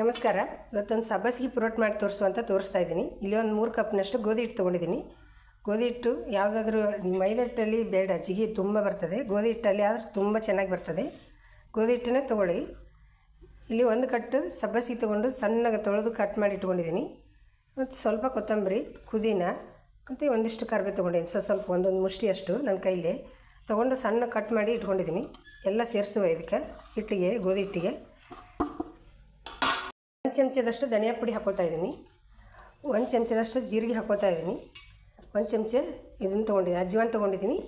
ನಮಸ್ಕಾರ. ಇವತ್ತೊಂದು ಸಬ್ಬಸಿಗೆ ಪುರೋಟ್ ಮಾಡಿ ತೋರಿಸುವಂತ ತೋರಿಸ್ತಾ ಇದ್ದೀನಿ. ಇಲ್ಲಿ ಒಂದು ಮೂರು ಕಪ್ನಷ್ಟು ಗೋಧಿ ಹಿಟ್ಟು ತೊಗೊಂಡಿದ್ದೀನಿ. ಗೋಧಿ ಹಿಟ್ಟು ಯಾವುದಾದ್ರೂ ಮೈದಾ ಹಿಟ್ಟಲ್ಲಿ ಬೇಡ, ಜಿಗಿ ತುಂಬ ಬರ್ತದೆ. ಗೋಧಿ ಹಿಟ್ಟಲ್ಲಿ ಆದ್ರೆ ತುಂಬ ಚೆನ್ನಾಗಿ ಬರ್ತದೆ. ಗೋಧಿ ಹಿಟ್ಟನ್ನೇ ತೊಗೊಳ್ಳಿ. ಇಲ್ಲಿ ಒಂದು ಕಟ್ಟು ಸಬ್ಬಸಿಗೆ ತೊಗೊಂಡು ಸಣ್ಣಗೆ ತೊಳೆದು ಕಟ್ ಮಾಡಿ ಇಟ್ಕೊಂಡಿದ್ದೀನಿ. ಮತ್ತು ಸ್ವಲ್ಪ ಕೊತ್ತಂಬರಿ, ಪುದೀನ ಮತ್ತು ಒಂದಿಷ್ಟು ಕರ್ಬೆ ತೊಗೊಂಡಿದ್ದೀನಿ. ಸ್ವಲ್ಪ ಸ್ವಲ್ಪ ಒಂದೊಂದು ಮುಷ್ಟಿಯಷ್ಟು ನನ್ನ ಕೈಲಿ. ತೊಗೊಂಡು ಸಣ್ಣ ಕಟ್ ಮಾಡಿ ಇಟ್ಕೊಂಡಿದ್ದೀನಿ. ಎಲ್ಲ ಸೇರಿಸುವ ಇದಕ್ಕೆ ಹಿಟ್ಟಿಗೆ, ಗೋಧಿ ಹಿಟ್ಟಿಗೆ. ಚಮಚದಷ್ಟು ಧನಿಯಾ ಪುಡಿ ಹಾಕ್ಕೊಳ್ತಾ ಇದ್ದೀನಿ. ಒಂದು ಚಮಚದಷ್ಟು ಜೀರಿಗೆ ಹಾಕ್ಕೊಳ್ತಾ ಇದ್ದೀನಿ. ಒಂದು ಚಮಚ ಇದನ್ನು ತೊಗೊಂಡಿದ್ದೀನಿ, ಅಜ್ವಾನ್ ತೊಗೊಂಡಿದ್ದೀನಿ.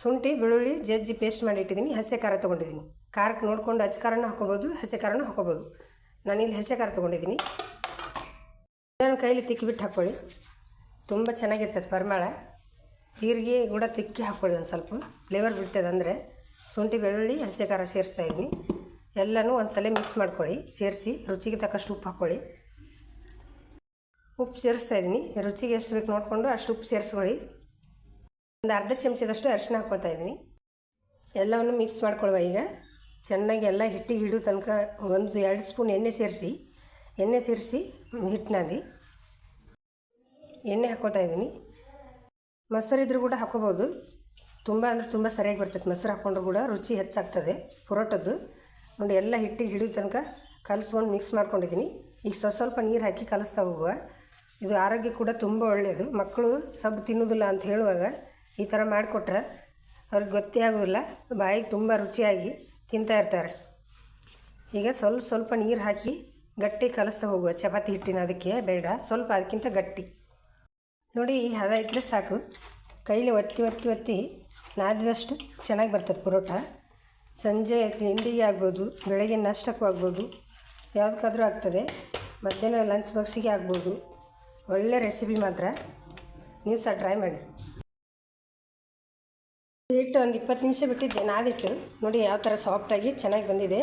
ಶುಂಠಿ, ಬೆಳ್ಳುಳ್ಳಿ, ಜಜ್ಜಿ ಪೇಸ್ಟ್ ಮಾಡಿ ಇಟ್ಟಿದ್ದೀನಿ, ಹಸೆ ಖಾರ ತೊಗೊಂಡಿದ್ದೀನಿ. ಖಾರಕ್ಕೆ ನೋಡಿಕೊಂಡು ಅಚ್ಚ ಖಾರನೂ ಹಾಕ್ಕೊಬೋದು ಹಸೆ ಖಾರನೂ ಹಾಕ್ಕೊಬೋದು ನಾನಿಲ್ಲಿ ಹಸೆ ಖಾರ ತೊಗೊಂಡಿದ್ದೀನಿ. ಇದನ್ನು ಕೈಲಿ ತಿಕ್ಕಿಬಿಟ್ಟು ಹಾಕ್ಕೊಳ್ಳಿ. ತುಂಬ ಚೆನ್ನಾಗಿರ್ತದೆ ಪರಿಮಳ. ಜೀರಿಗೆ ಕೂಡ ತಿಕ್ಕಿ ಹಾಕ್ಕೊಳ್ಳಿ ಒಂದು ಸ್ವಲ್ಪ. ಫ್ಲೇವರ್ ಬಿಡ್ತದೆ ಅಂದರೆ. ಶುಂಠಿ, ಬೆಳ್ಳುಳ್ಳಿ, ಹಸಿ ಖಾರ ಸೇರಿಸ್ತಾ ಇದ್ದೀನಿ. ಎಲ್ಲನೂ ಒಂದು ಸಲ ಮಿಕ್ಸ್ ಮಾಡ್ಕೊಳ್ಳಿ, ಸೇರಿಸಿ, ರುಚಿಗೆ ತಕ್ಕಷ್ಟು ಉಪ್ಪು ಹಾಕ್ಕೊಳ್ಳಿ ಉಪ್ಪು ಸೇರಿಸ್ತಾ ಇದ್ದೀನಿ. ರುಚಿಗೆ ಎಷ್ಟು ಬೇಕು ನೋಡಿಕೊಂಡು ಅಷ್ಟು ಉಪ್ಪು ಸೇರಿಸ್ಕೊಳ್ಳಿ. ಒಂದು ಅರ್ಧ ಚಮಚದಷ್ಟು ಅರಿಶಿನ ಹಾಕ್ಕೊಳ್ತಾ ಇದ್ದೀನಿ. ಎಲ್ಲವನ್ನು ಮಿಕ್ಸ್ ಮಾಡ್ಕೊಳ್ಳುವ ಈಗ. ಚೆನ್ನಾಗಿ ಎಲ್ಲ ಹಿಟ್ಟಿಗೆ ಹಿಡಿಯೋ ತನಕ ಒಂದು ಎರಡು ಸ್ಪೂನ್ ಎಣ್ಣೆ ಸೇರಿಸಿ ಎಣ್ಣೆ ಸೇರಿಸಿ ಹಿಟ್ಟಿನಾದಿ ಎಣ್ಣೆ ಹಾಕ್ಕೊಳ್ತಾ ಇದ್ದೀನಿ. ಮೊಸರು ಇದ್ರೂ ಕೂಡ ಹಾಕ್ಕೋಬೋದು. ತುಂಬ ಅಂದರೆ ತುಂಬ ಸರಿಯಾಗಿ ಬರ್ತೈತೆ ಮೊಸರು ಹಾಕ್ಕೊಂಡ್ರು ಕೂಡ ರುಚಿ ಹೆಚ್ಚಾಗ್ತದೆ. ಪರೋಟದ್ದು. ನೋಡಿ ಎಲ್ಲ ಹಿಟ್ಟಿಗೆ ಹಿಡಿಯೋ ತನಕ ಕಲಸ್ಕೊಂಡು ಮಿಕ್ಸ್ ಮಾಡ್ಕೊಂಡಿದ್ದೀನಿ. ಈಗ ಸ್ವಲ್ಪ ಸ್ವಲ್ಪ ನೀರು ಹಾಕಿ ಕಲಿಸ್ತಾ ಹೋಗುವ. ಇದು ಆರೋಗ್ಯ ಕೂಡ ತುಂಬ ಒಳ್ಳೆಯದು ಮಕ್ಕಳು ಸಬ್ ತಿನ್ನೋದಿಲ್ಲ ಅಂತ ಹೇಳುವಾಗ ಈ ಥರ ಮಾಡಿಕೊಟ್ರೆ ಅವ್ರಿಗೆ ಗೊತ್ತೇ ಆಗೋದಿಲ್ಲ. ಬಾಯಿಗೆ ತುಂಬ ರುಚಿಯಾಗಿ ತಿಂತಾ ಇರ್ತಾರೆ. ಈಗ ಸ್ವಲ್ಪ ಸ್ವಲ್ಪ ನೀರು ಹಾಕಿ ಗಟ್ಟಿ ಕಲಿಸ್ತಾ ಹೋಗುವ. ಚಪಾತಿ ಹಿಟ್ಟಿನ ಅದಕ್ಕೆ, ಬೇಡ, ಸ್ವಲ್ಪ ಅದಕ್ಕಿಂತ ಗಟ್ಟಿ. ನೋಡಿ ಹದ ಇದ್ದರೆ ಸಾಕು. ಕೈಲಿ ಒತ್ತಿ ಒತ್ತಿ ಒತ್ತಿ ನಾದಿದಷ್ಟು ಚೆನ್ನಾಗಿ ಬರ್ತದೆ ಪರೋಟ. ಸಂಜೆ ತಿಂಡಿಗೆ ಆಗ್ಬೋದು, ಬೆಳಗ್ಗೆ ನಾಷ್ಟಕ್ಕೂ ಆಗ್ಬೋದು, ಯಾವುದಕ್ಕಾದರೂ ಆಗ್ತದೆ. ಮಧ್ಯಾಹ್ನ ಲಂಚ್ ಬಾಕ್ಸಿಗೆ ಆಗ್ಬೋದು. ಒಳ್ಳೆ ರೆಸಿಪಿ ಮಾತ್ರ. ನೀವು ಸಹ ಟ್ರೈ ಮಾಡಿ. ಹಿಟ್ಟು ಒಂದು ಇಪ್ಪತ್ತು ನಿಮಿಷ ಬಿಟ್ಟಿದ್ದೆ, ನಾದಿಟ್ಟು. ನೋಡಿ ಯಾವ ಥರ ಸಾಫ್ಟಾಗಿ ಚೆನ್ನಾಗಿ ಬಂದಿದೆ.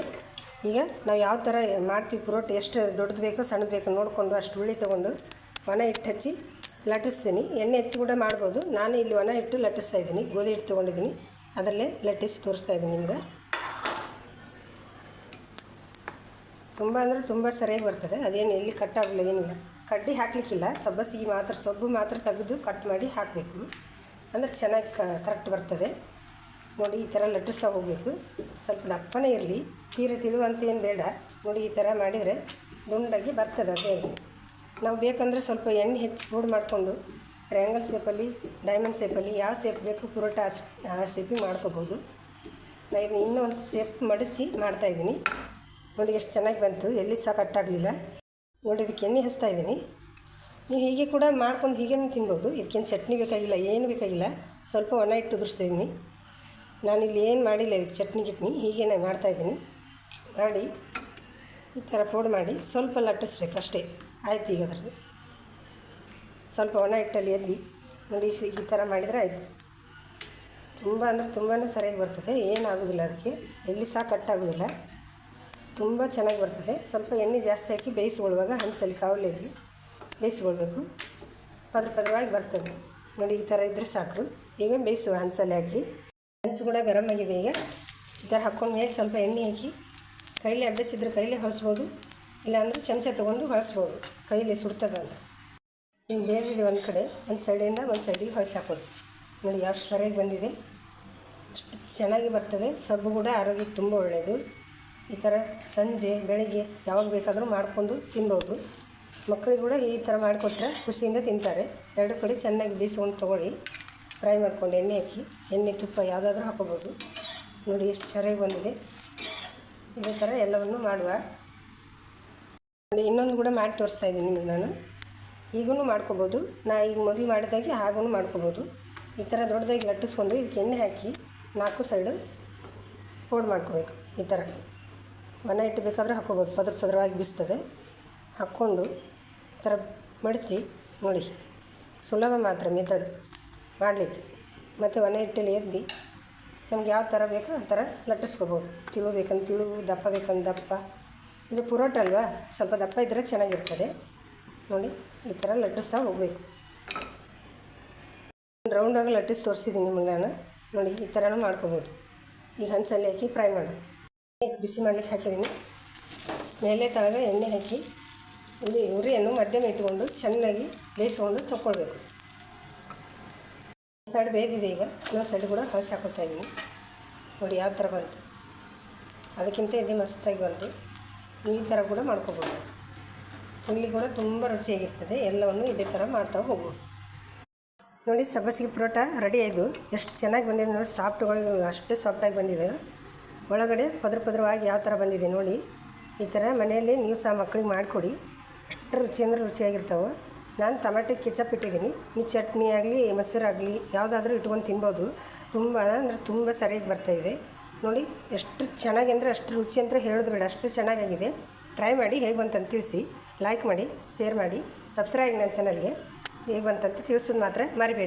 ಈಗ ನಾವು ಯಾವ ಥರ ಮಾಡ್ತೀವಿ, ಪುರೋಟ ಎಷ್ಟು ದೊಡ್ಡದು ಬೇಕೋ ಸಣ್ಣದು ಬೇಕೋ ನೋಡಿಕೊಂಡು ಅಷ್ಟು ಉಳ್ಳಿ ತೊಗೊಂಡು ಒಣ ಹಿಟ್ಟು ಹಚ್ಚಿ ಲಟ್ಟಿಸ್ತೀನಿ. ಎಣ್ಣೆ ಹೆಚ್ಚಿ ಕೂಡ ಮಾಡ್ಬೋದು. ನಾನು ಇಲ್ಲಿ ಒಣ ಹಿಟ್ಟು ಲಟ್ಟಿಸ್ತಾ ಇದ್ದೀನಿ. ಗೋಧಿ ಹಿಟ್ಟು ತೊಗೊಂಡಿದ್ದೀನಿ. ಅದರಲ್ಲೇ ಲಟ್ಟಿಸಿ ತೋರಿಸ್ತಾ ಇದ್ದೀನಿ ನಿಮ್ಗೆ. ತುಂಬ ಅಂದರೆ ತುಂಬ ಸರಿಯಾಗಿ ಬರ್ತದೆ. ಅದೇನು ಎಲ್ಲಿ ಕಟ್ಟಾಗಲ್ಲ ಏನಿಲ್ಲ. ಕಡ್ಡಿ ಹಾಕಲಿಕ್ಕಿಲ್ಲ. ಸಬ್ಬಸಿಗೆ ಮಾತ್ರ, ಸೊಬ್ಬು ಮಾತ್ರ ತೆಗೆದು ಕಟ್ ಮಾಡಿ ಹಾಕಬೇಕು. ಅಂದರೆ ಚೆನ್ನಾಗಿ ಕರೆಕ್ಟ್ ಬರ್ತದೆ. ನೋಡಿ, ಈ ಥರ ಲಟ್ಟಿಸ್ತಾ ಹೋಗಬೇಕು. ಸ್ವಲ್ಪ ದಪ್ಪನೇ ಇರಲಿ. ತೀರ ತಿಳುವಂತ ಏನು ಬೇಡ. ನೋಡಿ, ಈ ಥರ ಮಾಡಿದರೆ ದುಂಡಾಗಿ ಬರ್ತದೆ ಅದೇ. ನಾವು ಬೇಕಂದರೆ ಸ್ವಲ್ಪ ಎಣ್ಣೆ ಹೆಚ್ಚು ಪೂಡ್ ಮಾಡಿಕೊಂಡು ಟ್ರಯಾಂಗಲ್ ಶೇಪಲ್ಲಿ ಡೈಮಂಡ್ ಶೇಪಲ್ಲಿ ಯಾವ ಶೇಪ್ ಬೇಕು ಪುರೋಟ ಆ ಶೇಪಿಗೆ ಮಾಡ್ಕೋಬೋದು. ನಾನು ಇನ್ನೂ ಒಂದು ಶೇಪ್ ಮಡಚಿ ಮಾಡ್ತಾಯಿದ್ದೀನಿ ನೋಡಿ ಎಷ್ಟು ಚೆನ್ನಾಗಿ ಬಂತು ಎಲ್ಲಿ ಸಹ ಕಟ್ಟಾಗಲಿಲ್ಲ ನೋಡಿ ಇದಕ್ಕೆ ಎಣ್ಣೆ ಹಚ್ತಾ ಇದ್ದೀನಿ. ನೀವು ಹೀಗೆ ಕೂಡ ಮಾಡ್ಕೊಂಡು ಹೀಗೇನು ತಿನ್ಬೋದು. ಇದಕ್ಕೇನು ಚಟ್ನಿ ಬೇಕಾಗಿಲ್ಲ, ಏನು ಬೇಕಾಗಿಲ್ಲ. ಸ್ವಲ್ಪ ಒಣ ಇಟ್ಟು ಉದುರಿಸ್ತಾ ಇದ್ದೀನಿ. ಇಲ್ಲಿ ಏನು ಮಾಡಿಲ್ಲ ಇದಕ್ಕೆ ಚಟ್ನಿ ಗಿಟ್ನಿ, ಹೀಗೇನೆ ಮಾಡ್ತಾಯಿದ್ದೀನಿ ಮಾಡಿ, ಈ ಥರ ಪೌಡ್ ಮಾಡಿ ಸ್ವಲ್ಪ ಲಟ್ಟಿಸ್ಬೇಕು ಅಷ್ಟೇ. ಆಯ್ತು ಈಗ ಅದರದ್ದು. ಸ್ವಲ್ಪ ಒಣ ಹಿಟ್ಟಲ್ಲಿ ಎದ್ದಿ, ನೋಡಿ ಈ ಥರ ಮಾಡಿದರೆ ಆಯಿತು. ತುಂಬ ಅಂದರೆ ತುಂಬಾ ಸರಿಯಾಗಿ ಬರ್ತದೆ. ಏನಾಗೋದಿಲ್ಲ ಅದಕ್ಕೆ. ಎಲ್ಲಿ ಸಹ ಕಟ್ಟಾಗೋದಿಲ್ಲ ತುಂಬ ಚೆನ್ನಾಗಿ ಬರ್ತದೆ. ಸ್ವಲ್ಪ ಎಣ್ಣೆ ಜಾಸ್ತಿ ಹಾಕಿ ಬೇಯಿಸ್ಕೊಳ್ಳುವಾಗ ಹಂಚಲ್ಲಿ ಕಾವಲಿಯಲ್ಲಿ ಬೇಯಿಸ್ಕೊಳ್ಬೇಕು. ಪದ ಪದವಾಗಿ ಬರ್ತದೆ. ನೋಡಿ, ಈ ಥರ ಇದ್ದರೆ ಸಾಕು. ಈಗ ಬೇಯಿಸುವ ಹಂಚಲ್ಲಿ ಹಾಕಿ. ಹಂಚು ಕೂಡ ಗರಮ್ ಆಗಿದೆ ಈಗ. ಈ ಥರ ಹಾಕ್ಕೊಂಡು ಮೇಲೆ ಸ್ವಲ್ಪ ಎಣ್ಣೆ ಹಾಕಿ. ಕೈಲಿ ಅಭ್ಯಾಸಿದ್ರೆ ಕೈಲೇ ಹೊಲಿಸ್ಬೋದು. ಇಲ್ಲಾಂದರೆ ಚಮಚ ತೊಗೊಂಡು ಹೊಲಿಸ್ಬೋದು. ಕೈಲಿ ಸುಡ್ತದೆ ಅಂತ. ಹಿಂಗೆ ಬೇರೆ ಒಂದು ಕಡೆ. ಒಂದು ಸೈಡಿಂದ ಒಂದು ಸೈಡಿಗೆ ಹೊಲಿಸಿ ಹಾಕ್ಬೋದು. ನೋಡಿ ಯಾವ ಸರಿಯಾಗಿ ಬಂದಿದೆ. ಅಷ್ಟು ಚೆನ್ನಾಗಿ ಬರ್ತದೆ. ಸಬ್ಬು ಕೂಡ ಆರೋಗ್ಯಕ್ಕೆ ತುಂಬ ಒಳ್ಳೆಯದು ಈ ಥರ ಸಂಜೆ, ಬೆಳಿಗ್ಗೆ ಯಾವಾಗ ಬೇಕಾದರೂ ಮಾಡಿಕೊಂಡು ತಿನ್ಬೋದು. ಮಕ್ಕಳಿಗೆ ಕೂಡ ಈ ಥರ ಮಾಡಿಕೊಟ್ರೆ ಖುಷಿಯಿಂದ ತಿಂತಾರೆ. ಎರಡು ಕಡೆ ಚೆನ್ನಾಗಿ ಬೇಯಿಸ್ಕೊಂಡು ತೊಗೊಳ್ಳಿ. ಫ್ರೈ ಮಾಡ್ಕೊಂಡು ಎಣ್ಣೆ ಹಾಕಿ, ಎಣ್ಣೆ ತುಪ್ಪ ಯಾವುದಾದ್ರೂ ಹಾಕೋಬೋದು. ನೋಡಿ ಎಷ್ಟು ಚೆನ್ನಾಗಿ ಬಂದಿದೆ. ಇದೇ ಥರ ಎಲ್ಲವನ್ನು ಮಾಡುವ. ಇನ್ನೊಂದು ಕೂಡ ಮಾಡಿ ತೋರಿಸ್ತಾ ಇದ್ದೀನಿ ನಿಮಗೆ ನಾನು. ಈಗೂ ಮಾಡ್ಕೋಬೋದು. ನಾ ಈಗ ಮೊದಲು ಮಾಡಿದಾಗೆ ಹಾಗೂ ಮಾಡ್ಕೋಬೋದು. ಈ ಥರ ದೊಡ್ಡದಾಗಿ ಲಟ್ಟಿಸ್ಕೊಂಡು ಇದಕ್ಕೆ ಎಣ್ಣೆ ಹಾಕಿ ನಾಲ್ಕು ಸೈಡು ಫೋಲ್ಡ್ ಮಾಡ್ಕೋಬೇಕು ಈ ಥರ. ಒಣ ಹಿಟ್ಟು ಬೇಕಾದರೆ ಹಾಕ್ಕೋಬೋದು ಪದ್ರ ಪದರವಾಗಿ ಬಿಸ್ತದೆ. ಹಾಕ್ಕೊಂಡು ಥರ ಮಡಚಿ ನೋಡಿ. ಸುಲಭ ಮಾತ್ರ ಮೆಥಡ್ ಮಾಡಲಿಕ್ಕೆ. ಮತ್ತು ಒಣ ಹಿಟ್ಟಲ್ಲಿ ಎದ್ದು ನಮ್ಗೆ ಯಾವ ಥರ ಬೇಕೋ ಆ ಥರ ಲಟ್ಟಿಸ್ಕೋಬೋದು. ತಿಳು ಬೇಕಂತ ತಿಳು, ದಪ್ಪ ಬೇಕಂದ್ರೆ ದಪ್ಪ. ಇದು ಪುರೋಟ ಅಲ್ವಾ? ಸ್ವಲ್ಪ ದಪ್ಪ ಇದ್ದರೆ ಚೆನ್ನಾಗಿರ್ತದೆ. ನೋಡಿ, ಈ ಥರ ಲಟ್ಟಿಸ್ತಾ ಹೋಗಬೇಕು. ರೌಂಡಾಗಿ ಲಟ್ಟಿಸಿ ತೋರಿಸಿದ್ದೀನಿ ನಿಮಗೆ ನಾನು. ನೋಡಿ, ಈ ಥರನೂ ಮಾಡ್ಕೋಬೋದು. ಈಗ ಹಂಚಲ್ಲಿ ಹಾಕಿ ಫ್ರೈ ಮಾಡು ಬಿಸಿ ಮಾಡಲಿಕ್ಕೆ ಹಾಕಿದ್ದೀನಿ. ಮೇಲೆ ತಳಗೆ ಎಣ್ಣೆ ಹಾಕಿ ಉರಿ, ಉರಿಯನ್ನು ಮಧ್ಯಮ ಇಟ್ಕೊಂಡು ಚೆನ್ನಾಗಿ ಬೇಯಿಸ್ಕೊಂಡು ತಗೊಳ್ಬೇಕು ಸೈಡ್ ಬೇಯ್ದಿದೆ ಈಗ. ಇನ್ನೊಂದು ಸೈಡ್ ಕೂಡ ಕಳಿಸಿ ಹಾಕೋತಾ ಇದ್ದೀನಿ. ನೋಡಿ ಯಾವ ಥರ ಬಂತು. ಅದಕ್ಕಿಂತ ಇದು ಮಸ್ತಾಗಿ ಬಂತು. ನೀವು ಈ ಥರ ಕೂಡ ಮಾಡ್ಕೋಬೋದು. ಇಲ್ಲಿ ಕೂಡ ತುಂಬ ರುಚಿಯಾಗಿರ್ತದೆ. ಎಲ್ಲವನ್ನು ಇದೇ ಥರ ಮಾಡ್ತಾ ಹೋಗ್ಬೋದು ನೋಡಿ, ಸಬ್ಬಸಿಗೆ ಪರೋಟ ರೆಡಿ ಆಯಿತು ಎಷ್ಟು ಚೆನ್ನಾಗಿ ಬಂದಿದೆ ನೋಡಿ, ಸಾಫ್ಟ್ಗಳು ಅಷ್ಟೇ ಸಾಫ್ಟಾಗಿ ಬಂದಿದೆ. ಒಳಗಡೆ ಪದ್ರ ಪದ್ರವಾಗಿ ಯಾವ ಥರ ಬಂದಿದೆ ನೋಡಿ. ಈ ಥರ ಮನೆಯಲ್ಲಿ ನೀವು ಸಹ ಮಕ್ಕಳಿಗೆ ಮಾಡಿಕೊಡಿ. ಅಷ್ಟು ರುಚಿ ಅಂದರೆ ರುಚಿಯಾಗಿರ್ತಾವೆ. ನಾನು ಟಮಾಟೆ ಕೆಚಪ್ ಇಟ್ಟಿದ್ದೀನಿ. ನೀವು ಚಟ್ನಿ ಆಗಲಿ ಮೊಸರಾಗಲಿ ಯಾವುದಾದ್ರೂ ಇಟ್ಕೊಂಡು ತಿನ್ಬೋದು. ತುಂಬ ಅಂದರೆ ತುಂಬ ಸರಿಯಾಗಿ ಬರ್ತಾಯಿದೆ ನೋಡಿ, ಎಷ್ಟು ಚೆನ್ನಾಗಿ ಅಂದರೆ ಅಷ್ಟು ರುಚಿ ಅಂತ ಹೇಳೋದು ಬೇಡ. ಅಷ್ಟು ಚೆನ್ನಾಗಾಗಿದೆ. ಟ್ರೈ ಮಾಡಿ ಹೇಗೆ ಬಂತಂತ ತಿಳಿಸಿ. ಲೈಕ್ ಮಾಡಿ ಶೇರ್ ಮಾಡಿ. ಸಬ್ಸ್ಕ್ರೈಬ್ ನನ್ನ ಚಾನಲ್ಗೆ ಹೇಗೆ ಬಂತಂತ ತಿಳಿಸೋದು ಮಾತ್ರ ಮರಿಬೇಡಿ.